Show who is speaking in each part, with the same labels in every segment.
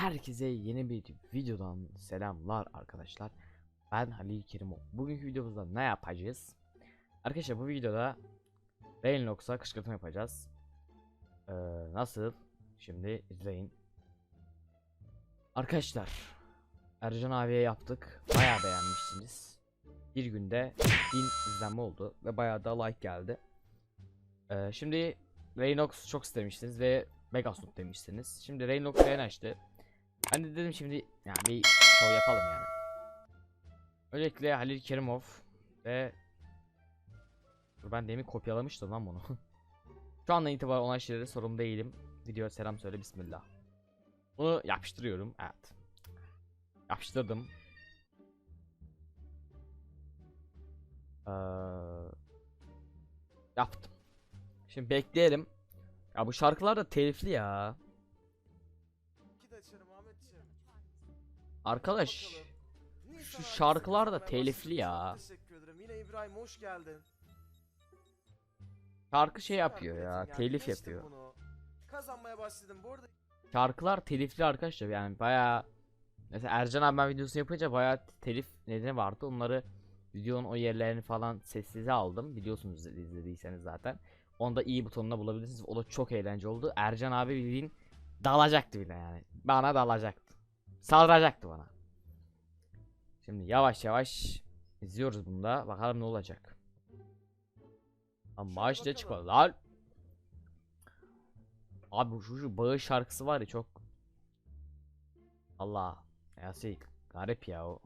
Speaker 1: Herkese yeni bir videodan selamlar arkadaşlar. Ben Halil Kerimov. Bugünkü videomuzda ne yapacağız? Arkadaşlar bu videoda Rainlox'a kışkırtma yapacağız. Ee, nasıl? Şimdi izleyin. Arkadaşlar Ercan abiye yaptık. Bayağı beğenmişsiniz. Bir günde 1000 izlenme oldu ve bayağı da like geldi. Ee, şimdi Rainox çok istemiştiniz ve Megasnoop demişsiniz. Şimdi Rainox yayın açtı. De dedim şimdi yani bir show yapalım yani. Öncelikle Halil Kerimov ve Dur ben demin kopyalamıştım lan bunu. Şu andan itibaren olan şeylere sorumlu değilim. Videoya selam söyle bismillah. Bunu yapıştırıyorum. Evet. Yapıştırdım. Ee, yaptım. Şimdi bekleyelim. Ya bu şarkılar da telifli ya. Arkadaş. Şu şarkılar da telifli ya.
Speaker 2: Teşekkür ederim. Yine İbrahim hoş geldin.
Speaker 1: Şarkı şey yapıyor ya. Telif yapıyor.
Speaker 2: Kazanmaya başladım. Bu arada
Speaker 1: Şarkılar telifli arkadaşlar yani bayağı mesela Ercan abi ben videosunu yapınca bayağı telif nedeni vardı. Onları videonun o yerlerini falan sessize aldım. Biliyorsunuz izlediyseniz zaten. Onu da iyi butonuna bulabilirsiniz. O da çok eğlenceli oldu. Ercan abi bildiğin dalacaktı bile yani. Bana dalacaktı. Saldıracaktı bana. Şimdi yavaş yavaş izliyoruz bunu da. Bakalım ne olacak. Ama maaş ne
Speaker 2: bakalım.
Speaker 1: çıkmadı lan. Abi şu, şu bağış şarkısı var ya çok Allah Yasin garip ya o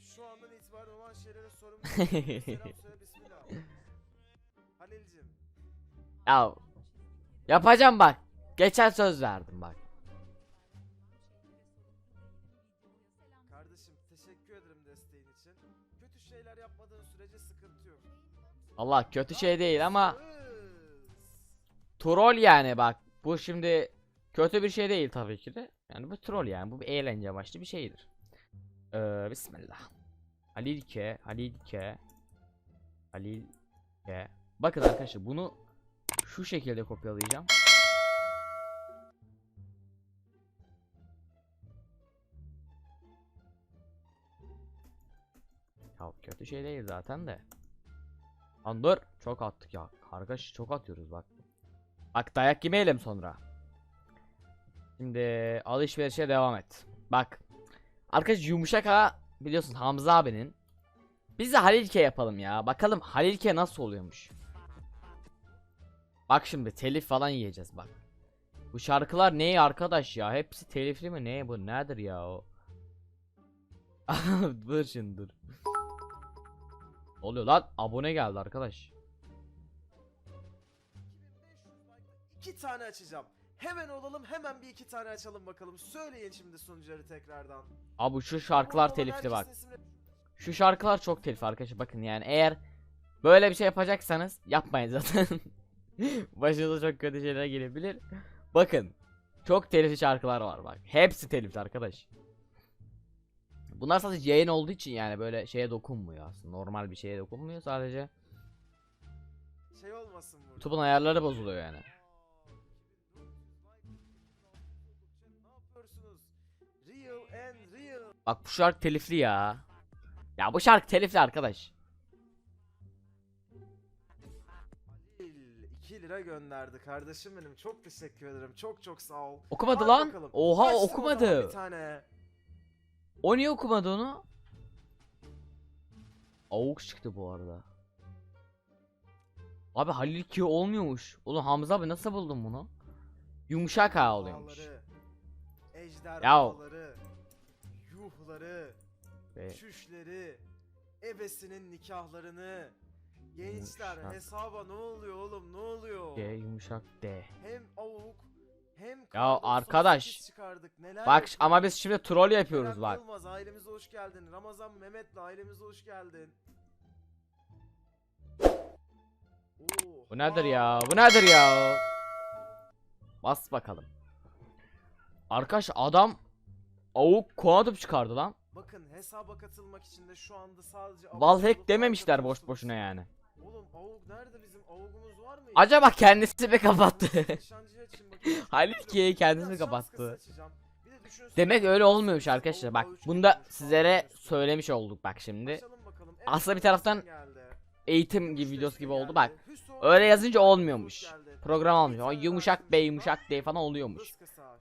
Speaker 2: şu andan itibaren olan şeylere sorumlu. Selam söyle bismillah. Halil'cim.
Speaker 1: Ya yapacağım bak geçen söz verdim bak Allah kötü şey değil ama troll yani bak. Bu şimdi kötü bir şey değil tabii ki de. Yani bu troll yani. Bu bir eğlence amaçlı bir şeydir. Ee, Bismillah. Halilke Halilke Halilke Bakın arkadaşlar bunu şu şekilde kopyalayacağım Ya kötü şey değil zaten de. Lan dur. Çok attık ya. Kargaş çok atıyoruz bak. Bak dayak yemeyelim sonra. Şimdi alışverişe devam et. Bak. Arkadaş yumuşak ha biliyorsun Hamza abinin. Biz de Halilke yapalım ya. Bakalım Halilke nasıl oluyormuş. Bak şimdi telif falan yiyeceğiz bak. Bu şarkılar ne arkadaş ya? Hepsi telifli mi? Ne bu? Nedir ya o? dur şimdi dur. Ne oluyor lan? Abone geldi arkadaş.
Speaker 2: 2500 like'da iki tane açacağım. Hemen olalım hemen bir iki tane açalım bakalım. Söyleyin şimdi sunucuları tekrardan.
Speaker 1: Abi şu şarkılar telifli bak. Şu şarkılar çok telif arkadaşlar bakın yani eğer böyle bir şey yapacaksanız yapmayın zaten. Başınıza çok kötü şeyler gelebilir. Bakın çok telifli şarkılar var bak. Hepsi telifli arkadaş. Bunlar sadece yayın olduğu için yani böyle şeye dokunmuyor aslında. Normal bir şeye dokunmuyor sadece.
Speaker 2: Şey olmasın burada.
Speaker 1: YouTube'un ayarları bozuluyor yani. Bak bu şarkı telifli ya. Ya bu şarkı telifli arkadaş.
Speaker 2: Halil 2 lira gönderdi kardeşim benim. Çok teşekkür ederim. Çok çok sağ ol.
Speaker 1: Okumadı
Speaker 2: Hadi
Speaker 1: lan.
Speaker 2: bakalım.
Speaker 1: Oha
Speaker 2: Açtım o zaman
Speaker 1: okumadı.
Speaker 2: Bir tane.
Speaker 1: O niye okumadı onu? Avuk çıktı bu arada. Abi Halil Q olmuyormuş. Oğlum Hamza abi nasıl buldun bunu? Yumuşak ha oluyormuş.
Speaker 2: Ejderhaları. Yuhları.
Speaker 1: Ve
Speaker 2: Şüşleri. Ebesinin nikahlarını. Gençler
Speaker 1: Yumuşak.
Speaker 2: hesaba ne oluyor oğlum ne oluyor?
Speaker 1: D yumuşak D.
Speaker 2: Hem avuk hem
Speaker 1: Ya
Speaker 2: K98
Speaker 1: arkadaş,
Speaker 2: çıkardık. Neler
Speaker 1: Bak
Speaker 2: yapıyoruz?
Speaker 1: ama biz şimdi troll yapıyoruz
Speaker 2: Kerem
Speaker 1: bak.
Speaker 2: Yılmaz ailemize hoş geldin. Ramazan Mehmet'le ailemize hoş geldin. Oo,
Speaker 1: Bu nedir ya? Bu nedir ya? Bas bakalım. Arkadaş adam avuk kuantum çıkardı lan.
Speaker 2: Bakın hesaba katılmak için de şu anda sadece
Speaker 1: Valhack dememişler boş boşuna yani.
Speaker 2: Oğlum avuk nerede bizim avugumuz var mı?
Speaker 1: Acaba kendisi mi kapattı? Halil ki kendisi mi kapattı? Demek öyle olmuyormuş arkadaşlar. Bak bunda sizlere söylemiş olduk bak şimdi. Aslında bir taraftan eğitim gibi videosu gibi oldu bak. Öyle yazınca olmuyormuş. Program
Speaker 2: tane
Speaker 1: yumuşak bey yumuşak bey falan oluyormuş.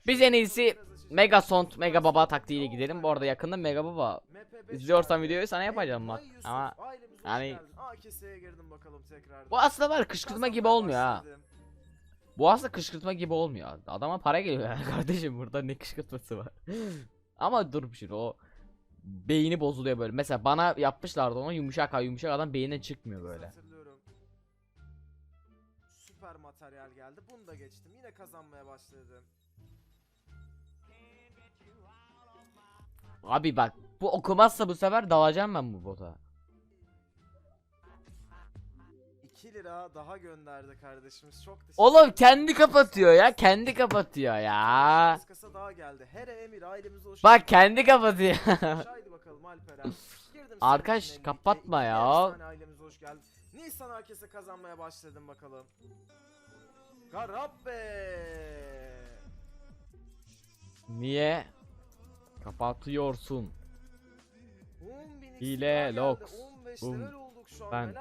Speaker 1: Biz en iyisi. Mega Sont Mega Baba taktiğiyle gidelim. Bu arada yakında Mega Baba
Speaker 2: MP5
Speaker 1: izliyorsan videoyu sana yapacağım bak. Ama yani- bu aslında var kışkırtma gibi olmuyor ha. Bu aslında kışkırtma gibi olmuyor. Adama para geliyor yani kardeşim burada ne kışkırtması var. Ama dur şimdi o beyni bozuluyor böyle. Mesela bana yapmışlardı onu yumuşak ha yumuşak adam beynine çıkmıyor böyle.
Speaker 2: Süper materyal geldi. Bunu da geçtim. Yine kazanmaya başladım.
Speaker 1: Abi bak bu okumazsa bu sefer dalacağım ben bu bota.
Speaker 2: 2 lira daha gönderdi kardeşimiz. Çok teşekkür
Speaker 1: Oğlum kendi kapatıyor ya kendi kapatıyor ya.
Speaker 2: Kasa daha geldi. Here Emir ailemize hoş
Speaker 1: Bak kendi kapatıyor.
Speaker 2: Haydi bakalım Alperen. Girdim
Speaker 1: Arkadaş, kapatma ya.
Speaker 2: İki efsane ailemize hoş geldin. Nisan herkese kazanmaya başladım bakalım. Garabbe.
Speaker 1: Niye? Kapatıyorsun.
Speaker 2: 10.000 XP
Speaker 1: Hile. Lox,
Speaker 2: 15
Speaker 1: Boom.
Speaker 2: level olduk şu an.
Speaker 1: Ben-?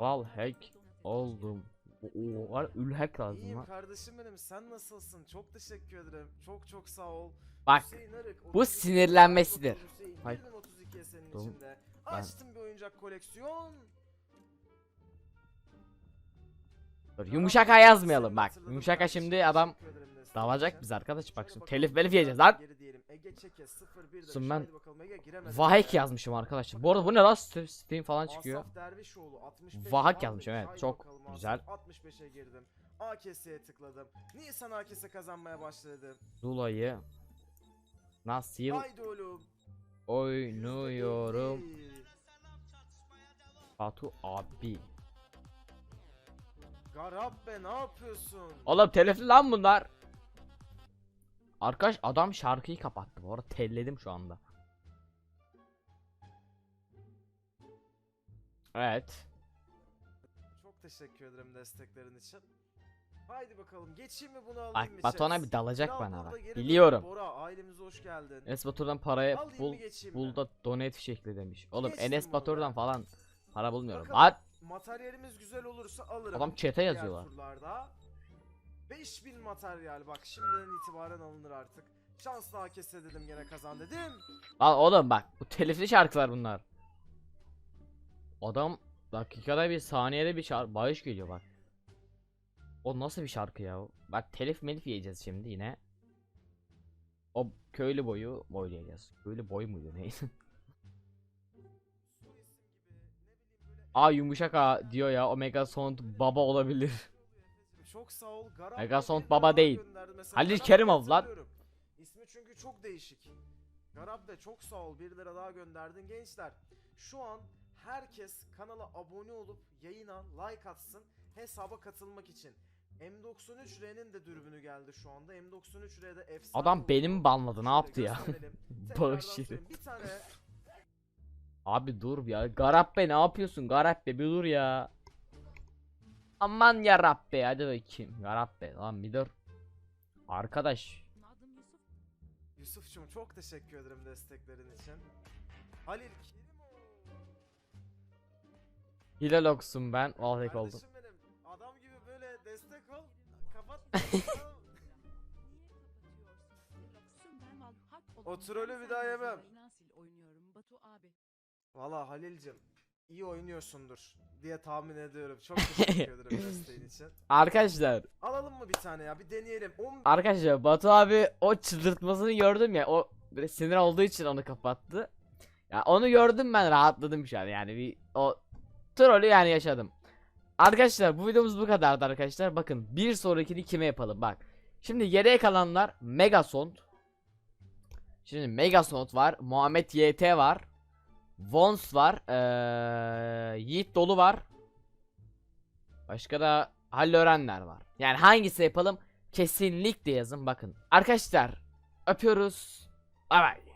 Speaker 1: Val hack oldum. Oo var ülhek lazım
Speaker 2: İyiyim kardeşim benim. Sen nasılsın? Çok teşekkür ederim. Çok çok sağ ol.
Speaker 1: Bak
Speaker 2: Arık,
Speaker 1: bu
Speaker 2: 32
Speaker 1: sinirlenmesidir.
Speaker 2: bakalım Hüseyin.
Speaker 1: Hay-
Speaker 2: Girdim 32'ye senin
Speaker 1: Doğru.
Speaker 2: içinde.
Speaker 1: Ben-
Speaker 2: Açtım bir oyuncak koleksiyon.
Speaker 1: Dur, yumuşak ha yazmayalım bak. Yumuşak ha şimdi adam dalacak biz arkadaş bak şimdi telif belif yiyeceğiz lan. Sun ben Vahek yazmışım arkadaşlar. Bu arada bu ne lan Ste- Steam falan çıkıyor.
Speaker 2: Asaf Dervişoğlu 65
Speaker 1: Vahak yazmışım, evet, çok güzel.
Speaker 2: 65'e girdim. AKS'ye tıkladım. Nisan AKS kazanmaya başladı.
Speaker 1: Zula'yı nasıl oynuyorum
Speaker 2: %50.
Speaker 1: Batu abi.
Speaker 2: Garabbe ne yapıyorsun?
Speaker 1: Oğlum telifli lan bunlar. Arkadaş adam şarkıyı kapattı. Bu arada telledim şu anda. Evet.
Speaker 2: Çok teşekkür ederim desteklerin için. Haydi bakalım geçeyim mi bunu alayım
Speaker 1: Bak
Speaker 2: mı
Speaker 1: Batuhan'a
Speaker 2: chat?
Speaker 1: bir dalacak
Speaker 2: Kral
Speaker 1: bana
Speaker 2: burada
Speaker 1: bak.
Speaker 2: geri
Speaker 1: Biliyorum.
Speaker 2: Bora ailemize hoş geldin.
Speaker 1: Enes Batur'dan parayı
Speaker 2: Alayım
Speaker 1: bul
Speaker 2: mı geçeyim mi?
Speaker 1: bul da donate şekli demiş. Oğlum
Speaker 2: Geçtim
Speaker 1: Enes. Batur'dan falan para bulmuyorum.
Speaker 2: Bakalım.
Speaker 1: Lan
Speaker 2: Materyalimiz güzel olursa alırım.
Speaker 1: adam
Speaker 2: Diğer
Speaker 1: yazıyorlar.
Speaker 2: turlarda. 5000 materyal bak şimdiden itibaren alınır artık. Şanslı AKS dedim gene kazan dedim.
Speaker 1: Lan oğlum bak bu telifli şarkılar bunlar. Adam dakikada bir saniyede bir şarkı bağış geliyor bak. O nasıl bir şarkı ya? Bak telif melif yiyeceğiz şimdi yine. O köylü boyu boylayacağız. Köylü boy muydu neydi? Aa yumuşak a diyor ya Omega Sound baba olabilir.
Speaker 2: Çok sağ ol. Garam
Speaker 1: Megasound
Speaker 2: bir
Speaker 1: baba değil. Halil Kerimov lan.
Speaker 2: İsmi çünkü çok değişik. Garabbe çok sağ ol. 1 lira daha gönderdin gençler. Şu an herkes kanala abone olup yayına like atsın hesaba katılmak için. M93R'nin de dürbünü geldi şu anda. M93R'de efsane
Speaker 1: Adam benim banladı ne yaptı ya? Bağış.
Speaker 2: Bir tane
Speaker 1: Abi dur ya. Garabbe ne yapıyorsun? Garabbe bir dur ya. Aman ya Rabbe hadi bakayım. Garabbe lan bir dur. Arkadaş.
Speaker 3: Adım Yusuf.
Speaker 2: Yusuf'cum çok teşekkür ederim desteklerin için. Halil.
Speaker 1: Hilal oksun ben. Vallahi oldum.
Speaker 2: Benim adam gibi böyle destek ol. Kapat.
Speaker 3: Niye kapatıyorsun? Yoksun ben mal hak
Speaker 2: O trolü bir daha yemem. Valla Halil'cim iyi oynuyorsundur diye tahmin ediyorum. Çok teşekkür ederim desteğin için.
Speaker 1: Arkadaşlar.
Speaker 2: Alalım mı bir tane ya bir deneyelim. 10
Speaker 1: Arkadaşlar Batu abi o çıldırtmasını gördüm ya. O böyle sinir olduğu için onu kapattı. Ya onu gördüm ben rahatladım şu an yani bir o trolü yani yaşadım. Arkadaşlar bu videomuz bu kadardı arkadaşlar. Bakın bir sonrakini kime yapalım bak. Şimdi geriye kalanlar Megasond. Şimdi Megasond var. Muhammed YT var. Vons var. Ee, Yiğit Dolu var. Başka da Halil Örenler var. Yani hangisi yapalım? Kesinlikle yazın bakın. Arkadaşlar öpüyoruz. Bay bay.